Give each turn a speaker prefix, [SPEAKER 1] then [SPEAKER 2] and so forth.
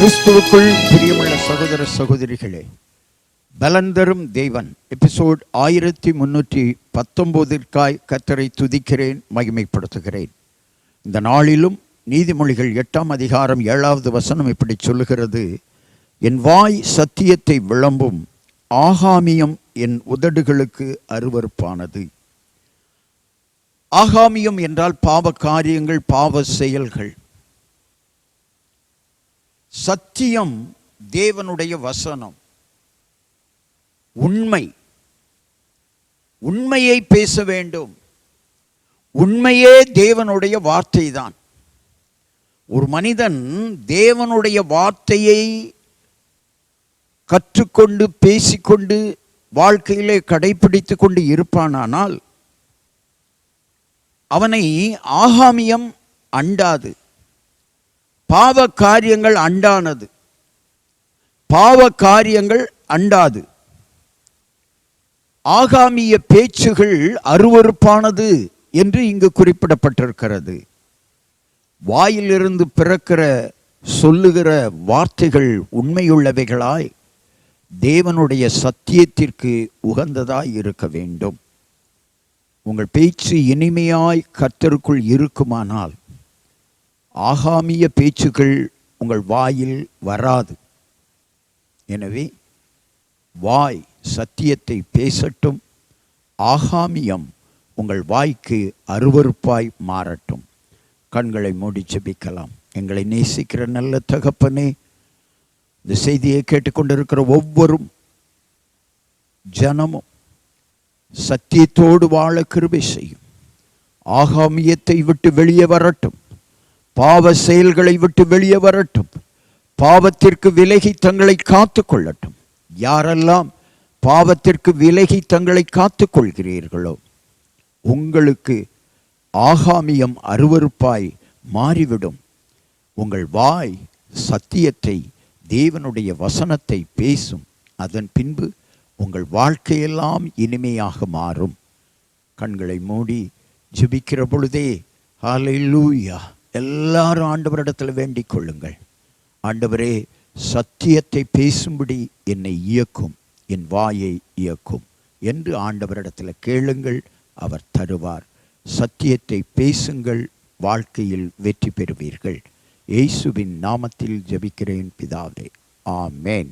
[SPEAKER 1] கிறிஸ்துவுக்குள் பிரியமுள்ள சகோதர சகோதரிகளே பலன் தரும் தேவன். எபிசோட் ஆயிரத்தி முன்னூற்றி பத்தொம்போதிற்காய் கத்தரை துதிக்கிறேன் மகிமைப்படுத்துகிறேன். இந்த நாளிலும் நீதிமொழிகள் எட்டாம் அதிகாரம் ஏழாவது வசனம் இப்படி சொல்லுகிறது. என் வாய் சத்தியத்தை விளம்பும் ஆகாமியம் என் உதடுகளுக்கு அருவருப்பானது. ஆகாமியம் என்றால் பாவ காரியங்கள் பாவ செயல்கள். சத்தியம் தேவனுடைய வசனம். உண்மை. உண்மையை பேச வேண்டும். உண்மையே தேவனுடைய வார்த்தை தான் ஒரு மனிதன் தேவனுடைய வார்த்தையை கற்றுக்கொண்டு பேசிக்கொண்டு வாழ்க்கையிலே கடைபிடித்து கொண்டு இருப்பானானால் அவனை ஆகாமியம் அண்டாது. பாவ காரியங்கள் அண்டானது. பாவ காரியங்கள் அண்டாது. ஆகாமிய பேச்சுகள் அருவருப்பானது என்று இங்கு குறிப்பிடப்பட்டிருக்கிறது. வாயிலிருந்து பிறக்கிற சொல்லுகிற வார்த்தைகள் உண்மையுள்ளவைகளாய் தேவனுடைய சத்தியத்திற்கு உகந்ததாய் இருக்க வேண்டும். உங்கள் பேச்சு இனிமையாய் கர்த்தருக்குள் இருக்குமானால் ஆகாமிய பேச்சுகள் உங்கள் வாயில் வராது. எனவே வாய் சத்தியத்தை பேசட்டும் ஆகாமியம் உங்கள் வாய்க்கு அருவருப்பாய் மாறட்டும். கண்களை மூடி செபிக்கலாம் எங்களை நேசிக்கிற நல்ல தகப்பனே இந்த செய்தியை கேட்டுக்கொண்டிருக்கிற ஒவ்வொரும் ஜனமும் சத்தியத்தோடு வாழ கிருபை செய்யும். ஆகாமியத்தை விட்டு வெளியே வரட்டும். பாவ செயல்களை விட்டு வெளியே வரட்டும். பாவத்திற்கு விலகி தங்களை காத்து கொள்ளட்டும். யாரெல்லாம் பாவத்திற்கு விலகி தங்களை காத்து கொள்கிறீர்களோ உங்களுக்கு ஆகாமியம் அருவருப்பாய் மாறிவிடும். உங்கள் வாய் சத்தியத்தை தேவனுடைய வசனத்தை பேசும். அதன் பின்பு உங்கள் வாழ்க்கையெல்லாம் இனிமையாக மாறும். கண்களை மூடி ஜிபிக்கிற பொழுதே ஹalleluya எல்லாரும் ஆண்டவரிடத்தில் வேண்டிக் கொள்ளுங்கள். ஆண்டவரே சத்தியத்தை பேசும்படி என்னை இயக்கும் என் வாயை இயக்கும் என்று ஆண்டவரிடத்தில் கேளுங்கள் அவர் தருவார். சத்தியத்தை பேசுங்கள் வாழ்க்கையில் வெற்றி பெறுவீர்கள். இயேசுவின் நாமத்தில் ஜெபிக்கிறேன் பிதாவே. ஆமேன்.